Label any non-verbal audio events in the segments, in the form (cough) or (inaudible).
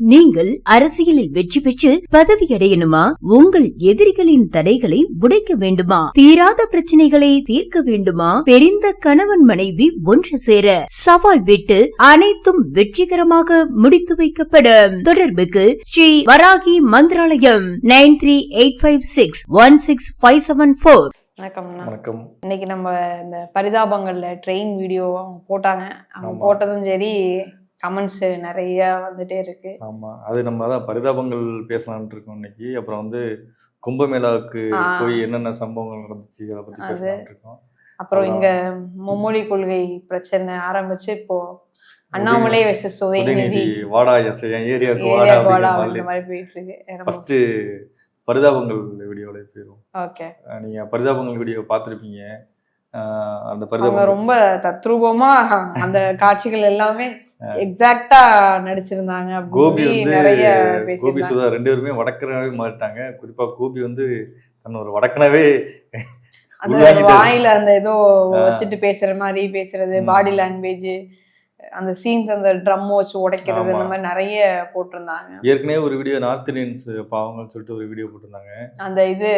நீங்கள் அரசியலில் வெற்றி பெற்று பதவி அடையணுமா உங்கள் எதிரிகளின் தடைகளை உடைக்க வேண்டுமா? தீராத பிரச்சனைகளை தீர்க்க வேண்டுமா? பெரிந்த கணவன் மனைவி ஒன்று சேர சவால் விட்டு அனைத்தும் வெற்றிகரமாக முடித்து வைக்கப்படும். தொடர்புக்கு Shri Varahi Mantralayam nine three eight five six one six five seven four. வணக்கம். இன்னைக்கு நம்ம இந்த பரிதாபங்கள்ல ட்ரெயின் வீடியோ அவங்க போட்டாங்க. அவங்க. போட்டதும் சரி கமெண்ட்ஸ் நிறைய வந்துட்டே இருக்கு. ஆமா. அது நம்ம அதான் பரிதாபங்கள் பேசலாம்னு இருக்கோம் இன்னைக்கு. அப்புறம் வந்து கும்பமேளாவுக்கு. போய் என்னென்ன சம்பவங்கள் நடந்துச்சு அதை பத்தி. பேசலாம்னு இருக்கோம். அப்புறம். இங்க மும்மொழி கொள்கை பிரச்சனை ஆரம்பிச்சு இப்போ அண்ணாமலை வெர்சஸ் உதயநிதி. வாடா என் ஏரியாவுக்கு வாடா அப்படிங்கிற அப்படின்ற மாதிரி. போயிட்டு இருக்கு. ஃபர்ஸ்ட் பரிதாபங்கள் வீடியோல போயிடும் ஓகே நீங்க பரிதாபங்கள் வீடியோ பார்த்துருப்பீங்க. ஆஹ் அந்த பரிதாபங்கள் ரொம்ப தத்ரூபமா அந்த (laughs) காட்சிகள் எல்லாமே எக்ஸாக்டா நடிச்சிருந்தாங்க கோபி நிறைய கோபி சுதா ரெண்டு பேருமே வடக்கனாவே மாறிட்டாங்க குறிப்பா கோபி வந்து தன்னை ஒரு வடக்கனாவே அந்த. வாயில அந்த ஏதோ. வச்சுட்டு பேசுற மாதிரி பேசுறது. பாடி லாங்குவேஜ் அந்த சீன்ஸ் அந்த ட்ரம் வச்சு உடைக்கிறது. இந்த மாதிரி நிறைய போட்டிருந்தாங்க. ஏற்கனவே ஒரு வீடியோ நார்த் இந்தியன்ஸ் பாவங்கன்னு சொல்லிட்டு ஒரு வீடியோ போட்டிருந்தாங்க. அந்த இது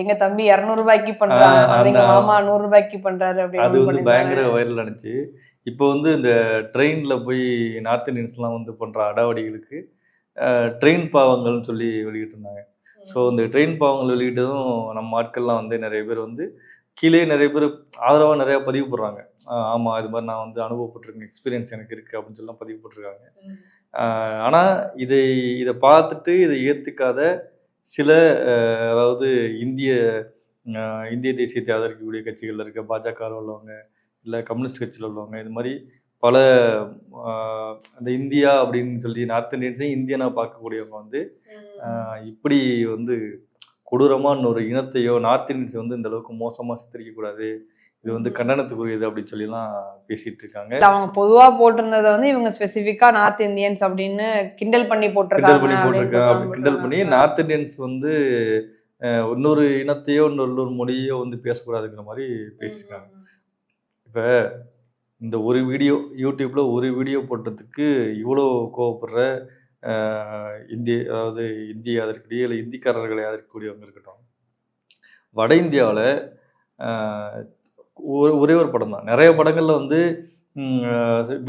எங்க தம்பி இருநூறு ரூபாய்க்கு பண்றாங்க அது எங்க மாமா நூறு ரூபாய்க்கு பண்றாரு அது அப்படின்னு வந்து பண்ணியிருந்தாங்க. பயங்கர வைரல் ஆனிச்சு. இப்போ வந்து இந்த ட்ரெயின்ல போய் நார்த் இந்தியன்ஸ்லாம் வந்து பண்ற அடாவடிகளுக்கு ட்ரெயின் பாவங்கள்னு சொல்லி வெளியிட்டு இருந்தாங்க ஸோ இந்த ட்ரெயின் பாவங்கள் வெளியிட்டதும் நம்ம ஆட்கள்லாம் வந்து நிறைய பேர் வந்து கீழே நிறைய பேர் ஆதரவாக நிறைய பதிவு போடுறாங்க. ஆஹ் ஆமா இது மாதிரி நான் வந்து அனுபவப்பட்டிருக்கேன் எக்ஸ்பீரியன்ஸ் எனக்கு இருக்கு அப்படின்னு சொல்லலாம் பதிவு போட்டிருக்காங்க. ம். ஆஹ் ஆனா இதை இதை பார்த்துட்டு இதை ஏத்துக்காத சில அதாவது இந்திய இந்திய தேசியத்தை ஆதரிக்கக்கூடிய கட்சிகள்ல இருக்க பாஜக உள்ளவங்க இல்லை கம்யூனிஸ்ட் கட்சியில் உள்ளவங்க இது மாதிரி பல அந்த இந்தியா அப்படின்னு சொல்லி நார்த் இந்தியன்ஸையும் இந்தியனா பார்க்கக்கூடியவங்க வந்து இப்படி வந்து கொடூரமான ஒரு இனத்தையோ நார்த் இந்தியன்ஸ் வந்து இந்த அளவுக்கு மோசமா சித்தரிக்க கூடாது இது வந்து. கண்டனத்துக்குரியது அப்படின்னு சொல்லிலாம் பேசிட்டு இருக்காங்க. அவங்க பொதுவா போட்டிருந்ததை வந்து இவங்க ஸ்பெசிபிக்கா நார்த் இந்தியன்ஸ் அப்படின்னு கிண்டல் பண்ணி கிண்டல் போட்டிருக்காங்க பண்ணி அப்படின்னு போட்டிருக்கேன் அப்படி கிண்டல் பண்ணி போட்டிருக்காங்க. நார்த் இந்தியன்ஸ் வந்து இன்னொரு இனத்தையோ இன்னொரு மொழியோ வந்து பேசக்கூடாதுங்கிற மாதிரி பேசியிருக்காங்க இப்போ இந்த ஒரு வீடியோ யூடியூப்ல ஒரு வீடியோ போட்டதுக்கு இவ்வளோ கோவப்படுற இந்திய அதாவது இந்திய ஆதரிக்கக்கூடிய இல்லை இந்திக்காரர்களை ஆதரிக்கக்கூடியவங்க இருக்கட்டும். வட இந்தியாவில் ஒரே ஒரு படம் தான். நிறைய படங்களில் வந்து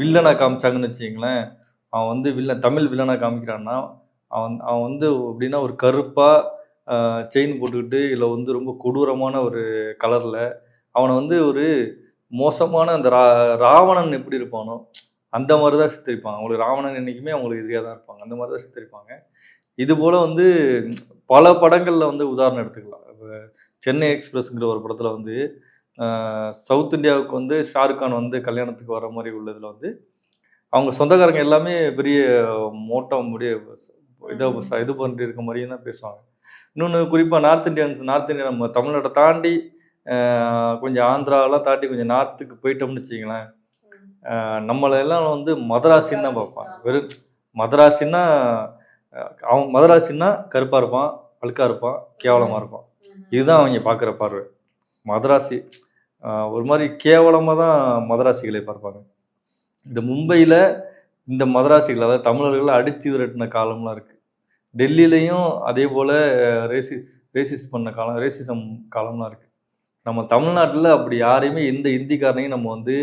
வில்லனாக காமிச்சாங்கன்னு வச்சிங்களேன் அவன் வந்து வில்லன் தமிழ் வில்லனா காமிக்கிறான்னா அவன் அவன் வந்து எப்படின்னா ஒரு கருப்பாக செயின் போட்டுக்கிட்டு இல்லை வந்து ரொம்ப கொடூரமான ஒரு கலரில் அவனை வந்து ஒரு மோசமான அந்த ரா ராவணன் எப்படி இருப்பானோ அந்த மாதிரி தான் சித்தரிப்பாங்க. அவங்களுக்கு ராவணன் என்னைக்குமே அவங்களுக்கு எதிரியாக தான் இருப்பாங்க. அந்த மாதிரி தான் சித்தரிப்பாங்க. இது போல வந்து பல படங்கள்ல வந்து உதாரணம் எடுத்துக்கலாம். இப்போ சென்னை எக்ஸ்பிரஸ்ங்கிற ஒரு படத்துல வந்து சவுத் இந்தியாவுக்கு வந்து ஷாருக் கான் வந்து கல்யாணத்துக்கு வர மாதிரி உள்ளதுல வந்து அவங்க சொந்தக்காரங்க எல்லாமே பெரிய மோட்டம் முடிய இதை இது பண்ணிட்டு இருக்க மாதிரியே தான் பேசுவாங்க. இன்னொன்று குறிப்பாக நார்த் இந்தியன்ஸ் நார்த் இந்தியா நம்ம தமிழ்நாட்டை தாண்டி கொஞ்சம் ஆந்திராலாம் தாண்டி கொஞ்சம் நார்த்துக்கு போயிட்டோம்னு வச்சிங்களேன் நம்மளை எல்லாம் வந்து மதராசின்னு தான் பார்ப்பாங்க. வெறும் மதராசின்னா அவன் மதராசின்னா கருப்பாக இருப்பான் அழுக்கா இருப்பான் கேவலமாக இருப்பான். இதுதான் அவங்க பார்க்குற பார்வை. மதராசி ஒரு மாதிரி கேவலமாக தான் மதராசிகளை பார்ப்பாங்க. இந்த மும்பையில் இந்த மதராசிகள் அதாவது தமிழர்களை அடித்து விரட்டின காலம்லாம் இருக்குது டெல்லியிலையும் அதே போல் ரேசி ரேசிஸ் பண்ண காலம் ரேசிசம் காலம்லாம் இருக்குது நம்ம தமிழ்நாட்டில் அப்படி யாரையுமே எந்த இந்திக்காரனையும் நம்ம வந்து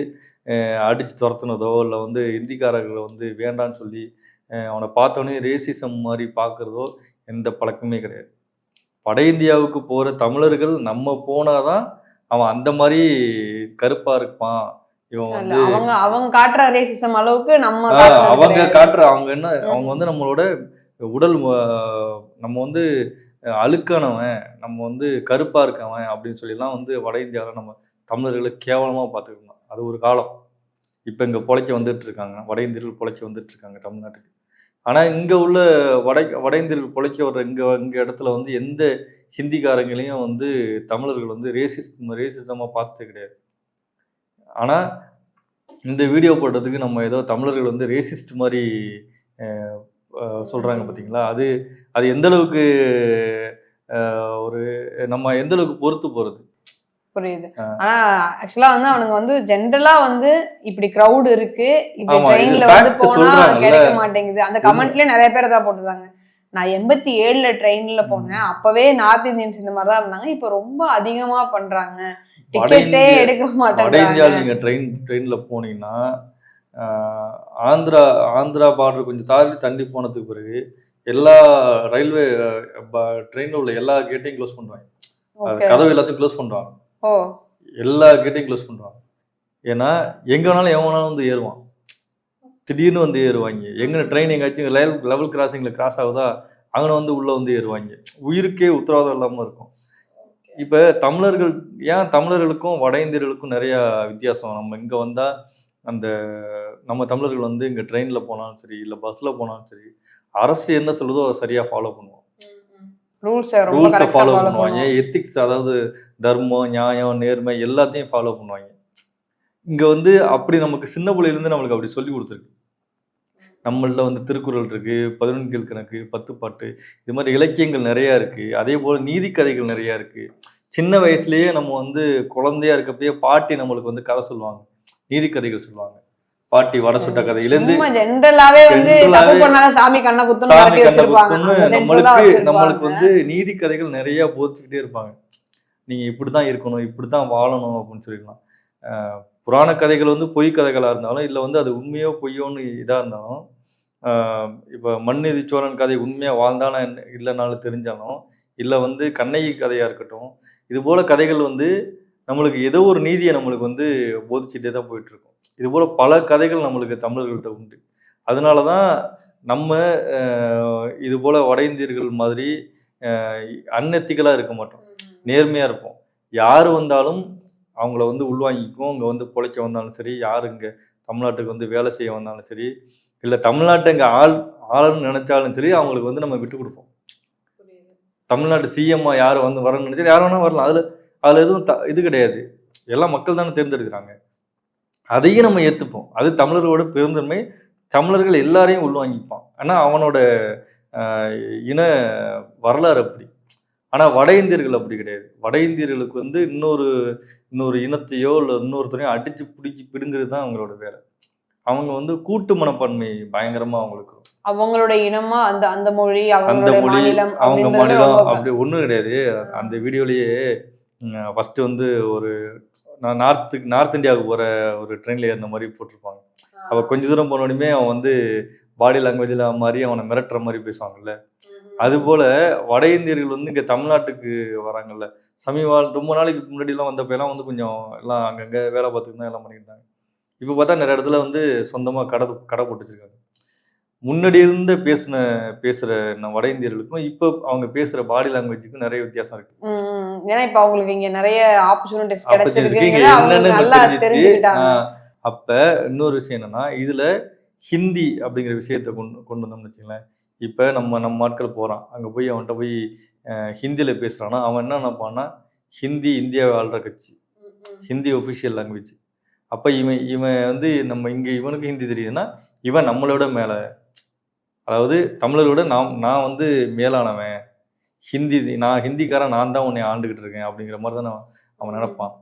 அடித்து துரத்துனதோ இல்லை வந்து இந்திக்காரர்களை வந்து வேண்டான்னு சொல்லி அவனை பார்த்தோன்னே ரேசிசம் மாதிரி பார்க்குறதோ எந்த பழக்கமே கிடையாது வட இந்தியாவுக்கு போகிற தமிழர்கள் நம்ம போனாதான் அவன் அந்த மாதிரி கருப்பாக இருப்பான் இவன் வந்து அவங்க அவங்க காட்டுற ரேசிசம் அளவுக்கு நம்ம அவங்க. காட்டுற அவங்க என்ன அவங்க. வந்து நம்மளோட உடல் நம்ம வந்து அழுக்கானவன் நம்ம வந்து கருப்பா இருக்கவன் அப்படின்னு சொல்லிலாம் வந்து வட இந்தியாவில் நம்ம தமிழர்களை கேவலமா பார்த்துக்கணும் அது ஒரு காலம் இப்போ இங்கே பொழைச்சி வந்துட்டு இருக்காங்க வட இந்தியர்கள் பொழைக்க வந்துட்டு இருக்காங்க தமிழ்நாட்டுக்கு. ஆனால் இங்கே உள்ள வட வட இந்தியர்கள் பொழைக்க வர்ற இங்கே இங்கே இடத்துல வந்து எந்த ஹிந்திக்காரங்களையும் வந்து தமிழர்கள் வந்து ரேசிஸ் ரேசிசமாக பார்த்தது கிடையாது. ஆனால் இந்த வீடியோ போடுறதுக்கு நம்ம ஏதோ தமிழர்கள் வந்து ரேசிஸ்ட் மாதிரி சொல்கிறாங்க பார்த்தீங்களா அது அது எந்தளவுக்கு ஒரு நம்ம எந்தளவுக்கு பொறுத்து போகிறது புரியுது. ஆனா ஆக்சுவலா வந்து அவனுங்க வந்து ஜென்ரலா வந்து இப்படி கிரவுட் இருக்கு இப்படி ட்ரெயின்ல வந்து போனா. கிடைக்க மாட்டேங்குது. அந்த கமெண்ட்லயே நிறைய பேர் தான் போட்டுருந்தாங்க. நான் எண்பத்தி ஏழுல ட்ரெயின்ல போனேன். அப்பவே நார்த் இந்தியன்ஸ் இந்த மாதிரி தான் இருந்தாங்க. இப்ப ரொம்ப அதிகமா பண்றாங்க. டிக்கெட்டே எடுக்க வட மாட்டேங்கிறாங்க இந்தியாவில் நீங்க ட்ரெயின் ட்ரெயின்ல போனீங்கன்னா ஆந்திரா ஆந்திரா பார்டர் கொஞ்சம் தாண்டி தள்ளி போனதுக்கு பிறகு எல்லா ரயில்வே ட்ரெயின்ல உள்ள எல்லா கேட்டையும் க்ளோஸ் ஓகே கதவு எல்லாத்தையும் க்ளோஸ் பண்றாங்க. ஓ. எல்லா கேட்டையும் க்ளோஸ் பண்றாங்க ஏன்னா எங்க வேணாலும் எவன் வேணாலும் வந்து ஏறுவான். திடீர்னு வந்து ஏறுவாங்க. எங்க ட்ரெயின் எங்காச்சும் லெவல் லெவல் கிராசிங்ல கிராஸ் ஆகுதா அங்கே வந்து உள்ள வந்து ஏறுவாங்க. உயிருக்கே உத்தரவாதம் இல்லாம இருக்கும். இப்ப தமிழர்கள் ஏன் தமிழர்களுக்கும் வட இந்தியர்களுக்கும் நிறைய வித்தியாசம்? நம்ம இங்க வந்தா அந்த நம்ம தமிழர்கள் வந்து இங்க ட்ரெயின்ல போனாலும் சரி இல்ல பஸ்ல போனாலும் சரி அரசு என்ன சொல்லுதோ அதை சரியா ஃபாலோ பண்ணுவோம் ரூல்ஸ் ஃபாலோ பண்ணுவாங்க. எத்திக்ஸ் அதாவது தர்மம் நியாயம் நேர்மை எல்லாத்தையும் ஃபாலோ பண்ணுவாங்க. இங்க வந்து அப்படி நமக்கு சின்ன பிள்ளையில இருந்து நம்மளுக்கு அப்படி சொல்லி கொடுத்துருக்கு. நம்மள்ட்ட வந்து திருக்குறள் இருக்கு பதினொன்றில் கணக்கு பத்து பாட்டு இது மாதிரி இலக்கியங்கள் நிறைய இருக்கு. அதே போல நீதி கதைகள் நிறைய இருக்கு. சின்ன வயசுலயே நம்ம வந்து குழந்தையா இருக்கப்பயே பாட்டி நம்மளுக்கு வந்து கதை சொல்லுவாங்க. நீதி கதைகள் சொல்லுவாங்க. பாட்டி வடை சுட்ட கதையிலேருந்து ஜென்ரலாவே வந்து தப்பு பண்ணாத சாமி கண்ணை நம்மளுக்கு. நம்மளுக்கு வந்து நீதி கதைகள் நிறைய போதிச்சுக்கிட்டே இருப்பாங்க. நீங்க இப்படிதான் இருக்கணும் இப்படித்தான் வாழணும் அப்படின்னு சொல்லிடலாம். ஆஹ் புராண கதைகள் வந்து பொய் கதைகளா இருந்தாலும் இல்ல வந்து அது உண்மையோ பொய்யோன்னு இதா இருந்தாலும் இப்ப மண்ணிதி சோழன் கதை உண்மையா வாழ்ந்தானா இல்லைனாலும் தெரிஞ்சாலும் இல்ல வந்து கண்ணகி கதையா இருக்கட்டும் இது போல கதைகள் வந்து நம்மளுக்கு ஏதோ ஒரு நீதியை நம்மளுக்கு வந்து போதிச்சுட்டே தான் போயிட்டு இருக்கும். இது போல பல கதைகள் நம்மளுக்கு தமிழர்கள்ட்ட உண்டு. அதனாலதான் நம்ம ஆஹ் இது போல வட இந்தியர்கள் மாதிரி அன்எத்திக்கலா இருக்க மாட்டோம். நேர்மையா இருப்போம். யார் வந்தாலும் அவங்கள வந்து உள்வாங்கிக்கும் இங்க வந்து பிழைக்க வந்தாலும் சரி யார் இங்க தமிழ்நாட்டுக்கு வந்து வேலை செய்ய வந்தாலும் சரி இல்ல தமிழ்நாட்டை இங்க ஆள் ஆளணும்னு நினைச்சாலும் சரி அவங்களுக்கு வந்து நம்ம விட்டு கொடுப்போம். தமிழ்நாட்டு சிஎம்மா யார் வந்து வரணும்னு நினைச்சா யார் வேணா வரலாம். அதுல அதுல எதுவும் த- இது கிடையாது. எல்லாம் மக்கள் தானே தேர்ந்தெடுக்கிறாங்க. அதையும் நம்ம ஏத்துப்போம். அது தமிழர்களோட பெருந்தன்மை. தமிழர்கள் எல்லாரையும் உள்வாங்கிப்பான். ஆனா அவனோட இன வரலாறு அப்படி. ஆனா வட இந்தியர்கள் அப்படி கிடையாது. வட இந்தியர்களுக்கு வந்து இன்னொரு இன்னொரு இனத்தையோ இல்லை இன்னொருத்தரையும் அடிச்சு பிடிச்சி பிடுங்கிறது தான் அவங்களோட வேலை. அவங்க வந்து கூட்டு மனப்பான்மை பயங்கரமா அவங்களுக்கு. அவங்களோட இனமா அந்த அந்த மொழி அந்த மொழி அவங்க மாநிலம் அப்படி ஒண்ணும் கிடையாது. அந்த வீடியோலயே ஃபர்ஸ்ட் வந்து ஒரு நான் நார்த்து நார்த் இந்தியாவுக்கு போற ஒரு ட்ரெயின்ல ஏறின மாதிரி போட்டிருப்பாங்க. அவ கொஞ்ச தூரம் போனோடனே அவன் வந்து பாடி லாங்குவேஜ்ல மாதிரி அவனை மிரட்டுற மாதிரி பேசுவாங்கல்ல. அது போல வட இந்தியர்கள் வந்து இங்க தமிழ்நாட்டுக்கு வராங்கல்ல. சமீப ரொம்ப நாளைக்கு முன்னாடி எல்லாம் வந்தப்ப எல்லாம் வந்து கொஞ்சம் எல்லாம் அங்கங்க வேலை பார்த்துட்டு தான் எல்லாம் பண்ணியிருந்தாங்க இப்போ பார்த்தா நிறைய இடத்துல வந்து சொந்தமா கடை கடை போட்டு வச்சிருக்காங்க. முன்னாடி இருந்த பேசின நம்ம வட இந்தியர்களுக்கும் இப்போ அவங்க பேசுற பாடி லாங்குவேஜுக்கும் நிறைய வித்தியாசம் இருக்கு. ம், ம். ஏன்னா இப்ப அவங்களுக்கு இங்க நிறைய ஆப்பர்ச்சுனிட்டிஸ் அவங்க என்னென்னு நல்லா. தெரிஞ்சுக்கிட்டாங்க. அப்ப இன்னொரு விஷயம் என்னன்னா இதுல ஹிந்தி அப்படிங்கிற விஷயத்தை கொண்டு கொண்டு வந்தோம்னு வச்சுங்களேன் இப்ப நம்ம நம்ம ஆட்கள் போறான். அங்க போய் அவன்கிட்ட போய் ஹிந்தியில பேசுறான்னா அவன் என்ன நினைப்பான்னா ஹிந்தி இந்தியாவை ஆள்ற கட்சி. ஹிந்தி ஒஃபிஷியல் லாங்குவேஜ் அப்ப இவன் இவன் வந்து நம்ம இங்க இவனுக்கு ஹிந்தி தெரியுதுன்னா இவன் நம்மளோட மேல. அதாவது தமிழரோட நாம் நான் வந்து மேலானவன். ஹிந்தி நான் ஹிந்திக்காரன் நான் தான் உன்னை ஆண்டுகிட்டு இருக்கேன் அப்படிங்கிற மாதிரி தான் அவன் அவன் நினைப்பான்.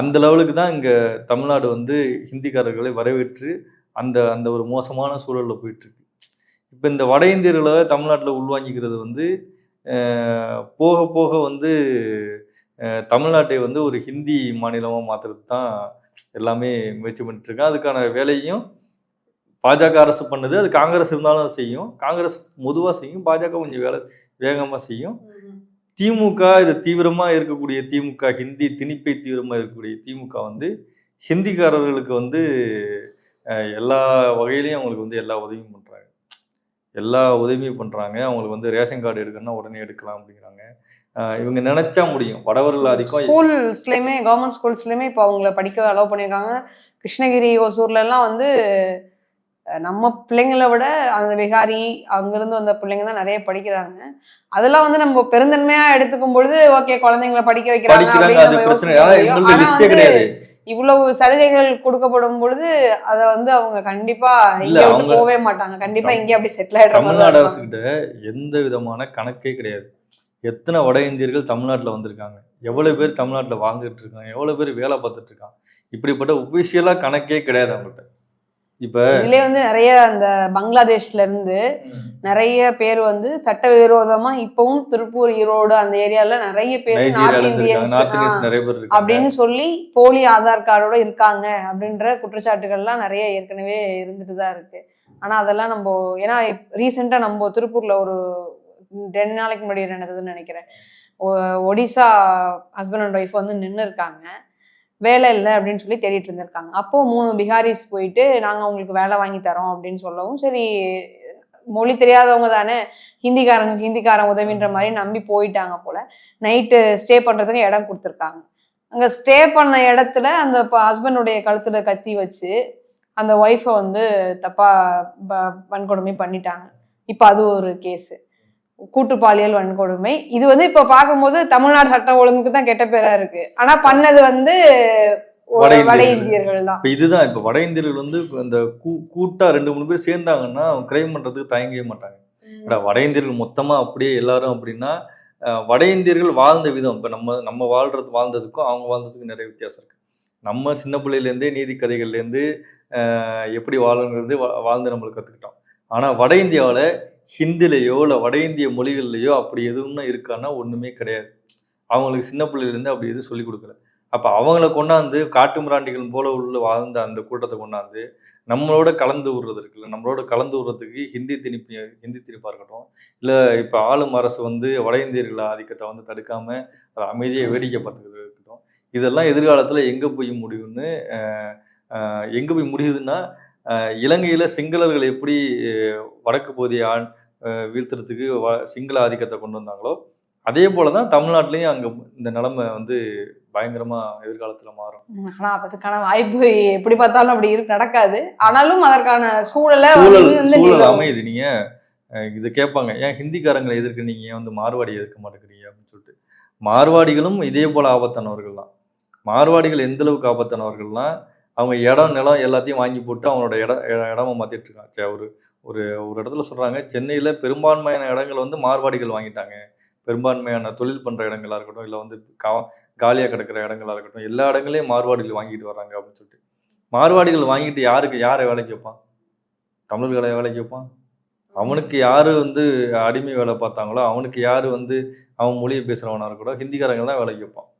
அந்த லெவலுக்கு தான் இங்க தமிழ்நாடு வந்து ஹிந்திக்காரர்களை வரவேற்று அந்த அந்த ஒரு மோசமான சூழல்ல போயிட்டு இருக்கு இப்போ இந்த வட இந்தியர்களை தமிழ்நாட்டில் உள்வாங்கிக்கிறது வந்து போக போக வந்து தமிழ்நாட்டை வந்து ஒரு ஹிந்தி மாநிலமா மாத்துறது தான் எல்லாமே முயற்சி பண்ணிட்டு இருக்காங்க அதுக்கான வேலையும் பாஜக அரசு பண்ணுது. அது காங்கிரஸ் இருந்தாலும் செய்யும். காங்கிரஸ் பொதுவா செய்யும். பாஜக கொஞ்சம் வேலை வேகமா செய்யும். திமுக இது தீவிரமா இருக்கக்கூடிய திமுக ஹிந்தி திணிப்பை தீவிரமா இருக்கக்கூடிய திமுக வந்து ஹிந்திக்காரர்களுக்கு வந்து எல்லா வகையிலையும் அவங்களுக்கு வந்து எல்லா உதவியும் பண்றாங்க. எல்லா உதவியும் பண்றாங்க. அவங்களுக்கு வந்து ரேஷன் கார்டு எடுக்கணும்னா உடனே எடுக்கலாம் அப்படிங்கிறாங்க. இவங்க நினைச்சா முடியும். வடவர்கள் அதிகம் ஸ்கூல்ஸ்லயுமே கவர்மெண்ட் ஸ்கூல்ஸ்லயுமே இப்போ அவங்கள படிக்க அலோவ் பண்ணியிருக்காங்க. கிருஷ்ணகிரி ஒசூர்ல எல்லாம் வந்து நம்ம பிள்ளைங்களை விட அந்த விகாரி அங்கிருந்து வந்த பிள்ளைங்க தான் நிறைய படிக்கிறாங்க. அதெல்லாம் வந்து நம்ம பெருந்தன்மையா எடுத்துக்கும் பொழுது ஓகே குழந்தைங்களை படிக்க வைக்கிறாங்க அப்படின்னு ஆனா வந்து இவ்வளவு சலுகைகள் கொடுக்கப்படும் பொழுது அத வந்து அவங்க கண்டிப்பா இங்க போகவே மாட்டாங்க. கண்டிப்பா இங்க அப்படி செட்டில் ஆயிடுற மாதிரி தமிழ்நாடு தான் அரசுகிட்ட எந்த விதமான கணக்கே கிடையாது. எத்தனை வட இந்தியர்கள் தமிழ்நாட்டில் வந்திருக்காங்க. எவ்வளவு பேர் தமிழ்நாட்டில் வாழ்ந்துட்டு இருக்காங்க. எவ்வளவு பேர் வேலை பார்த்துட்டு இருக்காங்க. இப்படிப்பட்ட ஒபிஷியலா கணக்கே கிடையாது அவங்கள்ட்ட. இப்ப இதுலயே வந்து நிறைய அந்த பங்களாதேஷ்ல இருந்து நிறைய பேர் வந்து சட்டவிரோதமா இப்பவும் திருப்பூர் ஈரோடு அந்த ஏரியால நிறைய பேர் நார்த் இந்தியன்ஸ் அப்படின்னு சொல்லி போலி ஆதார் கார்டோட இருக்காங்க அப்படின்ற குற்றச்சாட்டுகள்லாம் நிறைய ஏற்கனவே இருந்துட்டு தான் இருக்கு. ஆனா அதெல்லாம் நம்ம ஏன்னா ரீசெண்டா நம்ம திருப்பூர்ல ஒரு ரெண்டு நாளைக்கு முன்னாடி நடந்ததுன்னு நினைக்கிறேன். ஒடிசா ஹஸ்பண்ட் அண்ட் ஒய்ஃப் வந்து நின்று இருக்காங்க வேலை இல்லை அப்படின்னு சொல்லி தேடிட்டு இருந்திருக்காங்க. அப்போ மூணு பிகாரிஸ் போயிட்டு நாங்கள் உங்களுக்கு வேலை வாங்கி தரோம் அப்படின்னு சொல்லவும் சரி மொழி தெரியாதவங்க தானே ஹிந்திக்காரங்க ஹிந்திக்காரன் உதவின்ற மாதிரி நம்பி போயிட்டாங்க போல நைட்டு ஸ்டே பண்ணுறதுக்கு இடம் கொடுத்துருக்காங்க. அங்கே ஸ்டே பண்ண இடத்துல அந்த இப்போ ஹஸ்பண்டுடைய கழுத்தில் கத்தி வச்சு அந்த ஒய்ஃபை வந்து தப்பாக ப- வன்கொடுமை பண்ணிட்டாங்க. இப்போ அது ஒரு கேஸு கூட்டு பாலியல் வன்கொடுமை. இது வந்து இப்போ பார்க்கும்போது தமிழ்நாடு சட்டம் ஒழுங்குக்கு தான் கெட்ட பேரா இருக்கு. ஆனா பண்ணது வந்து வட வட இந்தியர்கள். இந்தியர்கள் தான். இப்ப இதுதான் இப்ப வட இந்தியர்கள் வந்து இந்த கூ- கூட்டா ரெண்டு மூணு பேர் சேர்ந்தாங்கன்னா அவங்க கிரைம் பண்றதுக்கு தயங்கவே மாட்டாங்க. வட இந்தியர்கள் மொத்தமா அப்படியே எல்லாரும் அப்படின்னா வட இந்தியர்கள் வாழ்ந்த விதம். இப்ப நம்ம நம்ம வாழ்றது வாழ்ந்ததுக்கும் அவங்க வாழ்ந்ததுக்கும் நிறைய வித்தியாசம் இருக்கு. நம்ம சின்ன பிள்ளையிலேருந்தே நீதி கதைகள்லேருந்து எப்படி வாழணுங்கிறது வா- வாழ்ந்து நம்மளுக்கு கற்றுக்கிட்டோம் ஆனால் வட இந்தியாவில் ஹிந்திலேயோ இல்லை வட இந்திய மொழிகள்லையோ அப்படி எதுவும்னா இருக்கான்னா ஒன்றுமே கிடையாது. அவங்களுக்கு சின்ன பிள்ளையிலேருந்து அப்படி எதுவும் சொல்லிக் கொடுக்கல. அப்போ அவங்கள கொண்டாந்து காட்டு மிராண்டிகள் போல உள்ள வாழ்ந்த அந்த கூட்டத்தை கொண்டாந்து நம்மளோட கலந்து விடுறது இருக்குல்ல நம்மளோட கலந்து விடுறதுக்கு ஹிந்தி திணிப்பு ஹிந்தி திணிப்பாக இருக்கட்டும் இல்லை இப்போ ஆளும் அரசு வந்து வட இந்தியர்கள் ஆதிக்கத்தை வந்து தடுக்காமல் அதை அமைதியை வேடிக்கை பார்த்துக்கிறது இருக்கட்டும். இதெல்லாம் எதிர்காலத்தில் எங்கே போய் முடியும்னு எங்கே போய் முடியுதுன்னா இலங்கையில சிங்களர்கள் எப்படி வடக்கு பகுதியை ஆண் வீழ்த்துறதுக்கு வ- சிங்கள ஆதிக்கத்தை கொண்டு வந்தாங்களோ அதே போல தான் தமிழ்நாட்டிலையும் அங்கே இந்த நிலைமை வந்து பயங்கரமா எதிர்காலத்துல மாறும். உம், ஆனா அதுக்கான வாய்ப்பு எப்படி பார்த்தாலும் அப்படி இருக்கு நடக்காது. ஆனாலும் அதற்கான சூழலை சூழல். அமையுது. நீங்க அஹ், இது கேட்பாங்க. ஏன் ஹிந்திக்காரங்களை எதிர்க்க நீங்க ஏன் வந்து மார்வாடி எதிர்க்க மாட்டேங்கிறீங்க அப்படின்னு சொல்லிட்டு. மார்வாடிகளும் இதே போல ஆபத்தானவர்கள் தான் மார்வாடிகள் எந்த அளவுக்கு ஆபத்தானவர்கள்னா அவங்க இடம் நிலம் எல்லாத்தையும் வாங்கி போட்டு அவங்களோட இட இட- இடமா மாற்றிட்டு இருக்காங்க. ஒரு ஒரு ஒரு இடத்துல சொல்கிறாங்க சென்னையில் பெரும்பான்மையான இடங்கள் வந்து மார்வாடிகள் வாங்கிட்டாங்க. பெரும்பான்மையான தொழில் பண்ணுற இடங்களாக இருக்கட்டும் இல்லை வந்து கா காலியாக கிடக்கிற இடங்களாக இருக்கட்டும் எல்லா இடங்களையும் மார்வாடிகள் வாங்கிட்டு வராங்க அப்படின்னு சொல்லிட்டு. மார்வாடிகள் வாங்கிட்டு யாருக்கு யாரை வேலைக்கு வைப்பான்? தமிழர்களை வேலைக்கு வைப்பான்? அவனுக்கு யார் வந்து அடிமை வேலை பார்த்தாங்களோ அவனுக்கு யார் வந்து அவன் மொழியை பேசுகிறவனாக இருக்கட்டும் ஹிந்திக்காரங்க தான் வேலைக்கு வைப்பான்.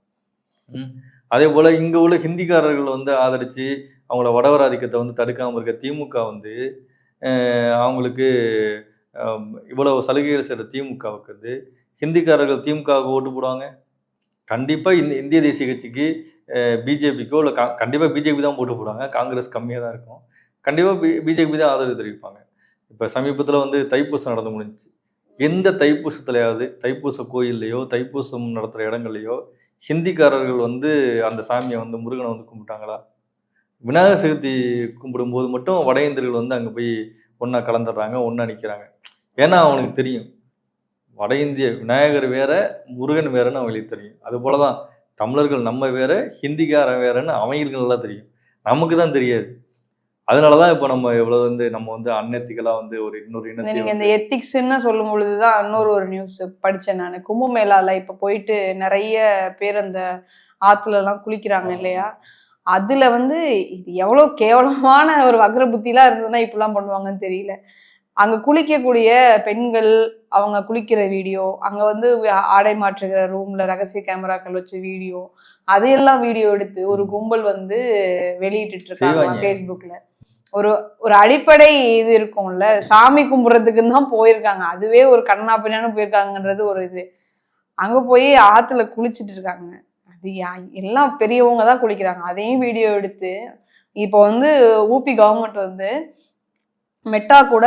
அதே போல் இங்கே உள்ள ஹிந்திக்காரர்கள் வந்து ஆதரித்து அவங்கள வடவராதிக்கத்தை வந்து தடுக்காமல் இருக்க திமுக வந்து அவங்களுக்கு இவ்வளவு சலுகைகள் செய்கிற திமுகவுக்கு வந்து ஹிந்திக்காரர்கள் திமுகவுக்கு ஓட்டு போடுவாங்க. கண்டிப்பாக இந்த இந்திய தேசிய கட்சிக்கு பிஜேபிக்கோ இல்லை கா கண்டிப்பாக பிஜேபி தான் போட்டு போடுவாங்க. காங்கிரஸ் கம்மியாக தான் இருக்கும். கண்டிப்பாக பி பிஜேபி தான் ஆதரவு தெரிவிப்பாங்க. இப்போ சமீபத்தில் வந்து தைப்பூசம் நடந்து முடிஞ்சுச்சு. எந்த தைப்பூசத்துலையாவது தைப்பூச கோயில்லையோ தைப்பூசம் நடத்துகிற இடங்கள்லையோ ஹிந்திக்காரர்கள் வந்து அந்த சாமியை வந்து முருகனை வந்து கும்பிட்டாங்களா? விநாயகர் சதுர்த்தி கும்பிடும்போது மட்டும் வட இந்தியர்கள் வந்து அங்கே போய் ஒன்றா கலந்துடுறாங்க ஒன்றா நிற்கிறாங்க ஏன்னா அவனுக்கு தெரியும். வட இந்திய விநாயகர் வேற முருகன் வேறன்னு அவங்களுக்கு தெரியும். அது போல தான் தமிழர்கள் நம்ம வேற ஹிந்திக்காரன் வேறன்னு அவங்களுக்கு நல்லா தெரியும். நமக்கு தான் தெரியாது. அதனால தான் இப்போ நம்ம எவ்வளவு வந்து நம்ம வந்து அன்னெத்திக்கலாக வந்து ஒரு இன்னொரு இனத்தை நீங்க இந்த எத்திக்ஸ்ன்னு சொல்லும் பொழுதுதான் இன்னொரு ஒரு நியூஸ் படிச்சேன் நான். கும்பமேளால இப்ப போயிட்டு நிறைய பேர் அந்த ஆத்துல எல்லாம் குளிக்கிறாங்க இல்லையா? அதுல வந்து இது எவ்வளவு கேவலமான ஒரு வக்ர புத்திலாம் இருந்ததுன்னா இப்படிலாம் பண்ணுவாங்கன்னு தெரியல. அங்க குளிக்கக்கூடிய பெண்கள் அவங்க குளிக்கிற வீடியோ அங்க வந்து ஆடை மாற்றுகிற ரூம்ல ரகசிய கேமராக்கள் வச்சு வீடியோ அதையெல்லாம் வீடியோ எடுத்து ஒரு கும்பல் வந்து வெளியிட்டு இருக்காங்க செய்வாங்க. ஒரு ஒரு அடிப்படை இது இருக்கும்ல. சாமி கும்பிட்றதுக்குன்னு தான் போயிருக்காங்க. அதுவே ஒரு கண்ணா பின்னான்னு போயிருக்காங்கன்றது ஒரு இது. அங்க போய் ஆத்துல குளிச்சிட்டு இருக்காங்க. அது யா- எல்லாம் பெரியவங்க தான் குளிக்கிறாங்க. அதையும் வீடியோ எடுத்து இப்போ வந்து ஊபி கவர்மெண்ட் வந்து மெட்டா கூட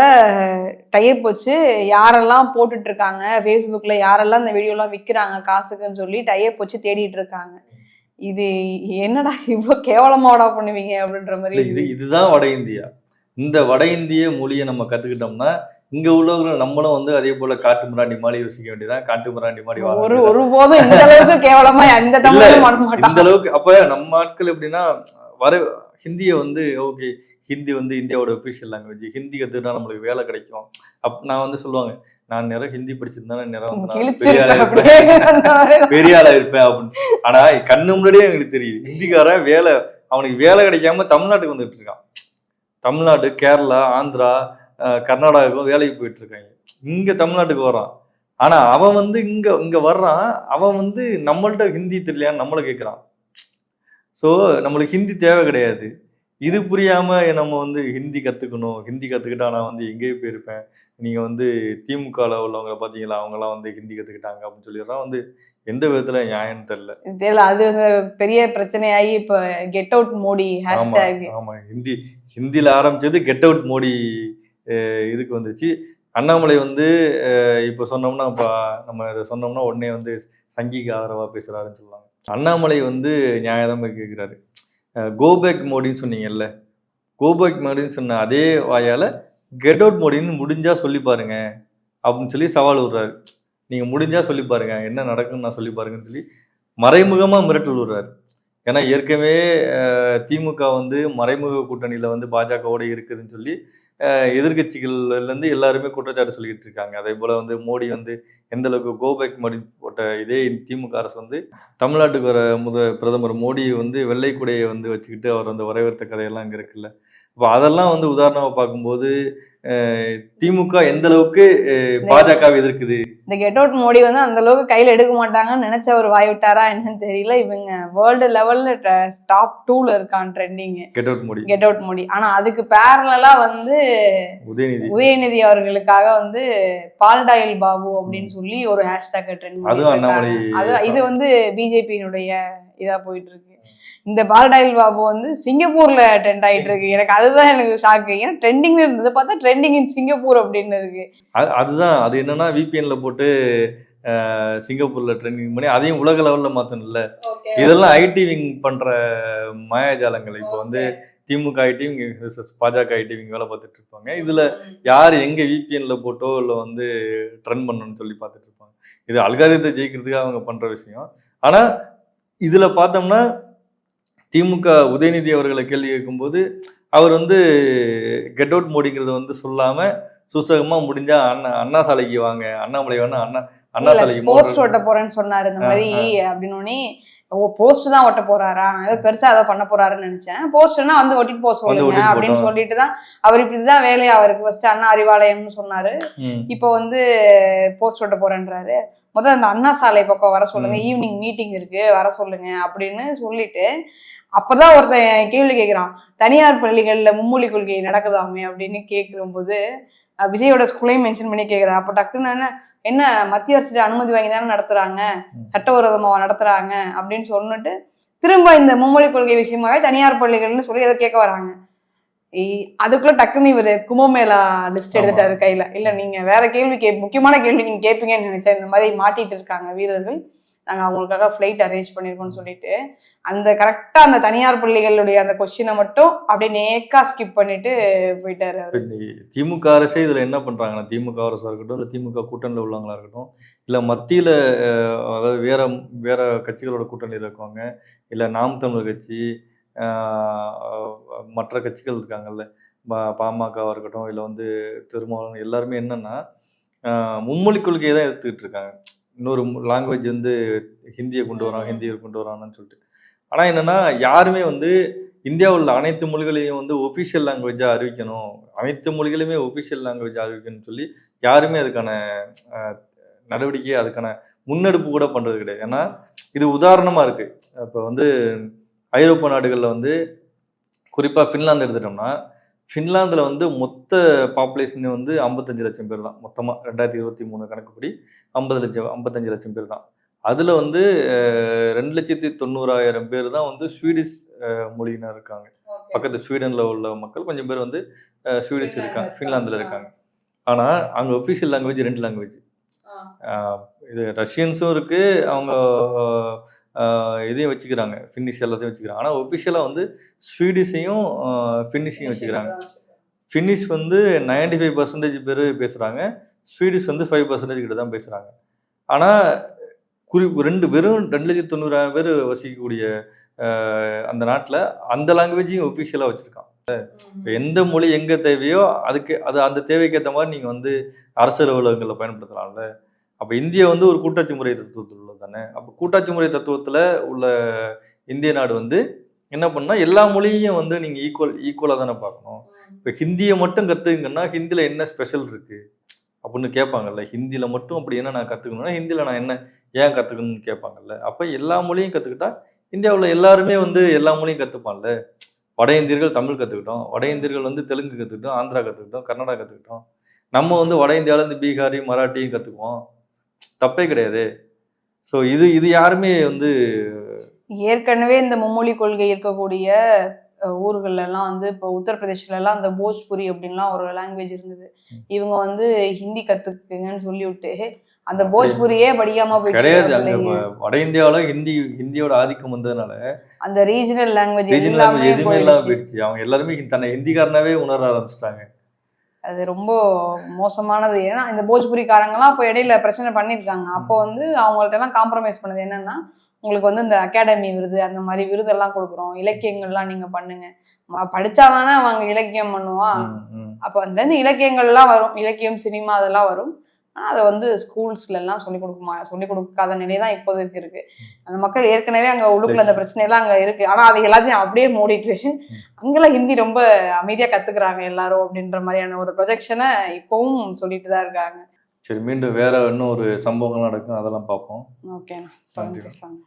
டைப் வச்சு யாரெல்லாம் போட்டுட்டு இருக்காங்க? ஃபேஸ்புக்கில் யாரெல்லாம் இந்த வீடியோலாம் விற்கிறாங்க காசுக்குன்னு சொல்லி டைப் வச்சு தேடிட்டு இருக்காங்க. இது என்னடா இவ்வளோ கேவலமாடா பண்ணுவீங்க அப்படின்ற மாதிரி இது இதுதான் வட இந்தியா. இந்த வட இந்திய மொழியை நம்ம கத்துக்கிட்டோம்னா இங்க உள்ளவர்கள் நம்மளும் வந்து அதே போல காட்டு மிராண்டி மாதிரி யோசிக்க வேண்டியதான் காட்டு மிராண்டி மாதிரி ஒரு இந்த அளவுக்கு கேவலமா பண்ண இந்த அளவுக்கு அப்ப நம்ம ஆட்கள் எப்படின்னா வர ஹிந்தியை வந்து ஓகே ஹிந்தி வந்து இந்தியாவோட ஒஃபிஷியல் லாங்குவேஜ் ஹிந்தி கற்றுக்கிட்டா நம்மளுக்கு வேலை கிடைக்கும். அப் நான் வந்து சொல்லுவாங்க நான் நேரம் ஹிந்தி படிச்சிருந்தா நேரம் பெரிய ஆளா இருப்பேன். அப்படின்னு. ஆனா கண்ணு முன்னாடியே எங்களுக்கு தெரியுது. ஹிந்திக்காரன் வேலை அவனுக்கு வேலை கிடைக்காம தமிழ்நாட்டுக்கு வந்துட்டு இருக்கான். தமிழ்நாடு கேரளா ஆந்திரா கர்நாடகாவுக்கும் வேலைக்கு போயிட்டு இருக்காங்க. இங்க தமிழ்நாட்டுக்கு வரான் ஆனா அவன் வந்து இங்க இங்க வர்றான். அவன் வந்து நம்மள்ட்ட ஹிந்தி தெரியலையான்னு நம்மளை கேட்கறான் ஸோ நம்மளுக்கு ஹிந்தி தேவை கிடையாது. இது புரியாம நம்ம வந்து ஹிந்தி கத்துக்கணும். ஹிந்தி கத்துக்கிட்டா நான் வந்து எங்கேயோ போயிருப்பேன். நீங்க வந்து திமுகல உள்ளவங்க பாத்தீங்களா? அவங்கலாம் வந்து ஹிந்தி கத்துக்கிட்டாங்க அப்படின்னு சொல்லிடுறான் வந்து எந்த விதத்துல நியாயம்னு தெரியல. தெரியல. அது வந்து பெரிய பிரச்சனையாகி இப்ப கெட் அவுட் மோடி ஆமா. ஹேஷ்டேக் ஹிந்தி ஹிந்தில ஆரம்பிச்சது கெட் அவுட் மோடி இதுக்கு வந்துச்சு அண்ணாமலை வந்து இப்போ சொன்னோம்னா இப்போ நம்ம இதை சொன்னோம்னா உடனே வந்து சங்கிக்கு ஆதரவா பேசுறாருன்னு சொல்லுவாங்க. அண்ணாமலை வந்து நியாயமா கேட்கிறாரு கோபேக் மோடின்னு சொன்னீங்கல்ல? கோபேக் மோடின்னு சொன்ன அதே வாயால் கெட் அவுட் மோடின்னு முடிஞ்சா சொல்லி பாருங்க அப்படின்னு சொல்லி சவால் விடுறாரு. நீங்கள் முடிஞ்சா சொல்லி பாருங்க என்ன நடக்குன்னு நான் சொல்லி பாருங்கன்னு சொல்லி மறைமுகமாக மிரட்டல் விடுறாரு. ஏன்னா ஏற்கனவே திமுக வந்து மறைமுக கூட்டணியில் வந்து பாஜகவோட இருக்குதுன்னு சொல்லி எதிர்கட்சிகள்லேருந்து எல்லாருமே குற்றச்சாட்டு சொல்லிக்கிட்டு இருக்காங்க. அதே போல் வந்து மோடி வந்து எந்த அளவுக்கு கோபேக் மோடி போட்ட இதே திமுக அரசு வந்து தமிழ்நாட்டுக்கு வர முத பிரதமர் மோடி வந்து வெள்ளை குடையை வந்து வச்சுக்கிட்டு அவர் வந்து வரவேற்ற கதையெல்லாம் இங்கே இருக்குல்ல. இப்போ அதெல்லாம் வந்து உதாரணமாக பார்க்கும்போது திமுக எந்த அளவுக்கு பாஜகவை எதிர்க்குது? இந்த கெட் அவுட் மோடி வந்து அந்த அளவுக்கு கையில எடுக்க மாட்டாங்கன்னு நினைச்ச ஒரு வாய் விட்டாரா என்னன்னு தெரியல. இவங்க வேர்ல்டு லெவல்ல டாப் டூல இருக்கான் trending get out Modi get out Modi ஆனா அதுக்கு பேரலா வந்து உதயநிதி. உதயநிதி அவர்களுக்காக வந்து பால்டாயில் பாபு அப்படின்னு சொல்லி ஒரு ஹேஷ்டேக் ட்ரெண்ட் அது இது வந்து பிஜேபியினுடைய இதா போயிட்டு இருக்கு. இந்த பால்டாயில் பாபு வந்து சிங்கப்பூர்ல ட்ரெண்ட் ஆயிட்டு இருக்கு. எனக்கு அதுதான் எனக்கு ஷாக்கு ஏன்னா ட்ரெண்டிங் இருந்தது பார்த்தா ட்ரெண்டிங் இன் சிங்கப்பூர் அப்படின்னு இருக்கு. அது அதுதான். அது என்னன்னா விபிஎன்ல போட்டு சிங்கப்பூர்ல ட்ரெண்டிங் பண்ணி அதையும் உலக லெவல்ல மாத்தணும்ல. இதெல்லாம் ஐடி விங் பண்ற மாயாஜாலங்கள். இப்போ வந்து DMK IT wing BJP IT wing வேலை பார்த்துட்டு இருப்பாங்க. இதுல யார் எங்க விபிஎன்ல போட்டோ இல்ல வந்து ட்ரெண்ட் பண்ணணும்னு சொல்லி பார்த்துட்டு இருப்பாங்க. இது அல்காரியத்தை ஜெயிக்கிறதுக்காக அவங்க பண்ற விஷயம். ஆனா இதுல பார்த்தோம்னா திமுக உதயநிதி அவர்களை கேள்வி கேட்கும்போது அவர் வந்து கெட் அவுட் மோடிங்கிறத வந்து சொல்லாம சூசகமா முடிஞ்சா அண்ணா அண்ணா சாலைக்கு வாங்க அண்ணாமலை வேணா அண்ணா அண்ணா சாலைக்கு போஸ்ட் ஒட்ட போறேன்னு சொன்னாரு இந்த மாதிரி அப்படின்னு ஓ போஸ்ட் தான் ஒட்ட போறாரா? ஏதோ பெருசா ஏதோ பண்ண போறாருன்னு நினைச்சேன். போஸ்ட்னா வந்து ஒட்டிட்டு சொல்லுங்க ஒட்டிட்டு அப்படின்னு. சொல்லிட்டு தான் அவர் இப்படிதான் வேலையா அவருக்கு. ஃபர்ஸ்ட் அண்ணா அறிவாலயம்னு சொன்னாரு. இப்போ வந்து போஸ்ட் ஒட்ட போறேன்றாரு. முதல்ல அந்த அண்ணா சாலை பக்கம் வர சொல்லுங்க. ஈவினிங் மீட்டிங் இருக்கு வர சொல்லுங்க அப்படின்னு சொல்லிட்டு அப்பதான் ஒருத்தன் கேள்வி கேட்கிறான் தனியார் பள்ளிகள்ல மும்மொழி கொள்கை நடக்குதாமே அப்படின்னு கேட்கும்போது விஜயோட ஸ்கூலையும் மென்ஷன் பண்ணி கேட்குறேன் அப்போ டக்குன்னு என்ன மத்திய அரசு அனுமதி வாங்கி தானே நடத்துறாங்க ம். சட்டவிரோதமா நடத்துறாங்க அப்படின்னு சொன்னிட்டு திரும்ப இந்த மும்மொழி கொள்கை விஷயமாவே தனியார் பள்ளிகள்னு சொல்லி ஏதோ கேட்க வராங்க அதுக்குள்ள டக்குன்னு இவர் கும்பமேளா லிஸ்ட் எடுத்துட்டாரு கையில. இல்ல நீங்க வேற கேள்வி கே முக்கியமான கேள்வி நீங்க கேட்பீங்கன்னு நினைச்சேன். இந்த மாதிரி மாட்டிட்டு இருக்காங்க வீரர்கள். நாங்க அவங்களுக்காக ஃபிளைட் அரேஞ்ச் பண்ணிருக்கோம்னு சொல்லிட்டு அந்த கரெக்டா அந்த தனியார் பள்ளிகளுடைய அந்த கொஸ்டினை மட்டும் அப்படியே நேக்கா ஸ்கிப் பண்ணிட்டு போயிட்டாரு திமுக அரசே இதுல என்ன பண்றாங்கன்னா திமுக அரசா இருக்கட்டும் இல்ல திமுக கூட்டணியில் உள்ளவங்களா இருக்கட்டும் இல்ல மத்தியில அதாவது வேற வேற கட்சிகளோட கூட்டணியில் இருக்கவங்க இல்ல நாம் தமிழர் கட்சி மற்ற கட்சிகள் இருக்காங்கல்ல. பா- பாமகவா இருக்கட்டும் இல்ல வந்து திருமாவளவன் எல்லாருமே என்னன்னா மும்மொழி கொள்கையை தான் எடுத்துக்கிட்டு இருக்காங்க. இன்னொரு லாங்குவேஜ் வந்து ஹிந்தியை கொண்டு வரோம் ஹிந்தியை கொண்டு வரான்னு சொல்லிட்டு. ஆனா என்னன்னா யாருமே வந்து இந்தியாவில் உள்ள அனைத்து மொழிகளையும் வந்து ஒஃபிஷியல் லாங்குவேஜாக அறிவிக்கணும். அனைத்து மொழிகளையுமே ஒஃபிஷியல் லாங்குவேஜ் அறிவிக்கணும்னு சொல்லி யாருமே அதுக்கான நடவடிக்கை அதுக்கான முன்னெடுப்பு கூட பண்றது கிடையாது. ஏன்னா இது உதாரணமா இருக்கு. இப்போ வந்து ஐரோப்பா நாடுகளில் வந்து குறிப்பா ஃபின்லாந்து எடுத்துட்டோம்னா ஃபின்லாந்துல வந்து மொத்த பாப்புலேஷன் வந்து ஐம்பத்தஞ்சு லட்சம் பேர் தான். மொத்தமா ரெண்டாயிரத்தி இருபத்தி மூணு கணக்குப்படி ஐம்பது லட்சம் ஐம்பத்தஞ்சு லட்சம் பேர் தான். அதுல வந்து ரெண்டு லட்சத்தி தொண்ணூறாயிரம் பேர் தான் வந்து ஸ்வீடிஷ் மொழியினர் இருக்காங்க. பக்கத்து ஸ்வீடன்ல உள்ள மக்கள் கொஞ்சம் பேர் வந்து ஸ்வீடிஷ் இருக்காங்க. ஃபின்லாந்துல. இருக்காங்க. ஆனா அங்க ஒஃபிஷியல் லாங்குவேஜ் ரெண்டு லாங்குவேஜ் இது ரஷ்யன்ஸும் இருக்கு அவங்க இதையும் வச்சுக்கிறாங்க. ஃபின்னிஷ் எல்லாத்தையும் வச்சுக்கிறாங்க. ஆனா ஒஃபிஷியலா வந்து ஸ்வீடிஷையும் ஃபின்னிஷையும் வச்சுக்கிறாங்க. ஃபின்னிஷ் வந்து 95% ஃபைவ் பர்சன்டேஜ் பேர் பேசுகிறாங்க ஸ்வீடிஷ் வந்து ஃபைவ் பர்சன்டேஜ் கிட்ட தான் பேசுகிறாங்க ஆனால் குறி ரெண்டு வெறும் ரெண்டு லட்சத்தி தொண்ணூறாயிரம் பேர் வசிக்கக்கூடிய அந்த நாட்டில் அந்த லாங்குவேஜையும் ஒஃபிஷியலாக வச்சுருக்கான். இப்போ எந்த மொழி எங்க தேவையோ அதுக்கு அது அந்த தேவைக்கு ஏற்ற மாதிரி நீங்க வந்து அரசு அலுவலகங்களில் பயன்படுத்தலாம்ல. அப்ப இந்தியா வந்து ஒரு கூட்டாட்சி முறை தத்துவத்தில் உள்ளது தானே? அப்ப கூட்டாட்சி முறை தத்துவத்துல உள்ள இந்திய நாடு வந்து என்ன பண்ணா எல்லா மொழியையும் வந்து நீங்க ஈக்குவல் ஈக்குவலா தானே பார்க்கணும். இப்போ ஹிந்தியை மட்டும் கத்துங்கன்னா ஹிந்தில என்ன ஸ்பெஷல் இருக்கு? அப்படின்னு கேட்பாங்கல்ல. ஹிந்தியில மட்டும் அப்படி என்ன நான் கத்துக்கணும்னா ஹிந்தியில நான் என்ன ஏன் கத்துக்கணும்னு கேட்பாங்கல்ல. அப்ப எல்லா மொழியும் கத்துக்கிட்டா இந்தியாவுல எல்லாருமே வந்து எல்லா மொழியும் கத்துப்பான்ல. வட இந்தியர்கள் தமிழ் கத்துக்கிட்டோம். வட இந்தியர்கள் வந்து தெலுங்கு கத்துக்கிட்டோம். ஆந்திரா கத்துக்கிட்டோம். கன்னடா கத்துக்கிட்டோம். நம்ம வந்து வட இந்தியால இருந்து பீகாரி மராட்டியும் கத்துக்குவோம். தப்பே கிடையாது. ஸோ இது இது யாருமே வந்து ஏற்கனவே இந்த மும்மொழி கொள்கை இருக்கக்கூடிய அஹ், ஊர்கள்ல எல்லாம் வந்து இப்போ உத்தரப்பிரதேஷ்ல எல்லாம் அந்த போஜ்புரி அப்படின்லாம் ஒரு லாங்குவேஜ் இருந்தது. இவங்க வந்து ஹிந்தி கத்துக்குங்கன்னு சொல்லி விட்டு அந்த போஜ்புரியே படிக்காம கிடையாது. அங்க போயிடுச்சு வ- வட இந்தியாவுல ஹிந்தி ஹிந்தியோட ஆதிக்கம் வந்ததுனால அந்த ரீஜனல் லாங்குவேஜ் ரீஜனல் எல்லாமே எதுவுமே இல்லாம போயிடுச்சு போயிடுச்சு. அவங்க எல்லாருமே தன்னை ஹிந்திக்காரனாவே உணர ஆரம்பிச்சிட்டாங்க. அது ரொம்ப மோசமானது. ஏன்னா இந்த போஜ்புரிக்காரங்கலாம் இப்போ இடையில பிரச்சனை பண்ணியிருக்காங்க. அப்போ வந்து அவங்கள்ட்ட எல்லாம் காம்ப்ரமைஸ் பண்ணது என்னன்னா உங்களுக்கு வந்து இந்த அகாடமி விருது அந்த மாதிரி விருதெல்லாம் கொடுக்குறோம். இலக்கியங்கள்லாம் நீங்க பண்ணுங்க. படிச்சாதானே அவங்க இலக்கியம் பண்ணுவான். அப்போ அந்த இலக்கியங்கள்லாம் வரும். இலக்கியம் சினிமா அதெல்லாம் வரும். ஆனால் அதை வந்து ஸ்கூல்ஸ்ல எல்லாம் சொல்லிக் கொடுக்குமா சொல்லிக் கொடுக்காத நிலை தான் இப்போதைக்கு இருக்கு. அந்த மக்கள் ஏற்கனவே அங்க உள்ளுக்குள்ள அந்த பிரச்சனை எல்லாம் அங்க இருக்கு. ஆனா அது எல்லாத்தையும் அப்படியே மூடிட்டு அங்கெல்லாம் ஹிந்தி ரொம்ப அமைதியா கத்துக்கிறாங்க எல்லாரும் அப்படின்ற மாதிரியான ஒரு ப்ரொஜெக்ஷனை இப்பவும் சொல்லிட்டு தான் இருக்காங்க. சரி மீண்டும் வேற இன்னும் ஒரு சம்பவங்கள் நடக்கும் அதெல்லாம் பார்ப்போம். தொடர்ந்து பேசலாம்